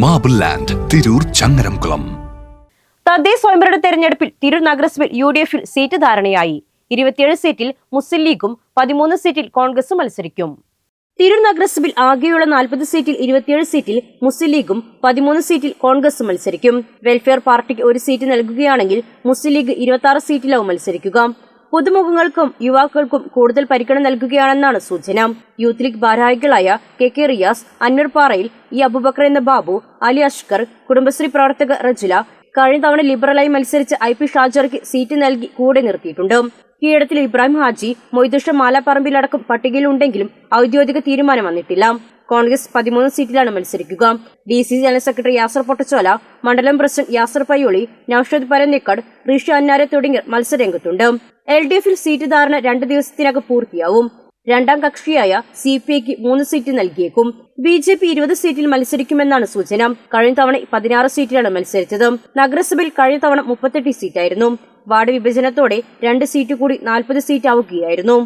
Marble land Tirur Changaramkulam തദ്ദേശ സ്വയംഭരണ തെരഞ്ഞെടുപ്പിൽ തിരൂർ നഗരസഭയിൽ യു ഡി എഫിൽ സീറ്റ് ധാരണയായി. ഇരുപത്തിയേഴ് സീറ്റിൽ മുസ്ലിം ലീഗും പതിമൂന്ന് സീറ്റിൽ കോൺഗ്രസും മത്സരിക്കും. തിരൂർ നഗരസഭയിൽ ആകെയുള്ള നാൽപ്പത് സീറ്റിൽ ഇരുപത്തിയേഴ് സീറ്റിൽ മുസ്ലിം ലീഗും പതിമൂന്ന് സീറ്റിൽ കോൺഗ്രസും മത്സരിക്കും. വെൽഫെയർ പാർട്ടിക്ക് ഒരു സീറ്റ് നൽകുകയാണെങ്കിൽ മുസ്ലിം ലീഗ് ഇരുപത്തി സീറ്റിലാവും മത്സരിക്കുക. പുതുമുഖങ്ങൾക്കും യുവാക്കൾക്കും കൂടുതൽ പരിഗണന നൽകുകയാണെന്നാണ് സൂചന. യൂത്ത് ലീഗ് ഭാരവാഹികളായ കെ കെ റിയാസ് അന്നർപാറയിൽ ഇ അബുബക്കർ എന്ന ബാബു അലി അഷ്കർ കുടുംബശ്രീ പ്രവർത്തക റജുല കഴിഞ്ഞ തവണ ലിബറലായി മത്സരിച്ച് ഐ പി ഷാജർക്ക് സീറ്റ് നൽകി കൂടെ നിർത്തിയിട്ടുണ്ട്. കീഴടത്തിൽ ഇബ്രാഹിം ഹാജി മൊയ്തുഷ മാലാപ്പറമ്പിലടക്കം പട്ടികയിലുണ്ടെങ്കിലും ഔദ്യോഗിക തീരുമാനം വന്നിട്ടില്ല. കോൺഗ്രസ് പതിമൂന്ന് സീറ്റിലാണ് മത്സരിക്കുക. D C general secretary Yasar Pottachola മണ്ഡലം പ്രസിഡന്റ് യാസർ പയ്യോളി നൌഷദ് പരന്നിക്കട് ഋഷി അന്നാരെ തുടങ്ങിയവർ മത്സരരംഗത്തുണ്ട്. എൽ ഡി എഫിൽ സീറ്റ് ധാരണ രണ്ട് ദിവസത്തിനകം പൂർത്തിയാവും. രണ്ടാം കക്ഷിയായ സി പി ഐക്ക് മൂന്ന് സീറ്റ് നൽകിയേക്കും. ബി ജെ പി ഇരുപത് സീറ്റിൽ മത്സരിക്കുമെന്നാണ് സൂചന. കഴിഞ്ഞ തവണ പതിനാറ് സീറ്റിലാണ് മത്സരിച്ചത്. നഗരസഭയിൽ കഴിഞ്ഞ തവണ മുപ്പത്തെട്ട് സീറ്റായിരുന്നു. വാർഡ് വിഭജനത്തോടെ രണ്ട് സീറ്റ് കൂടി നാൽപ്പത് സീറ്റ് ആവുകയായിരുന്നു.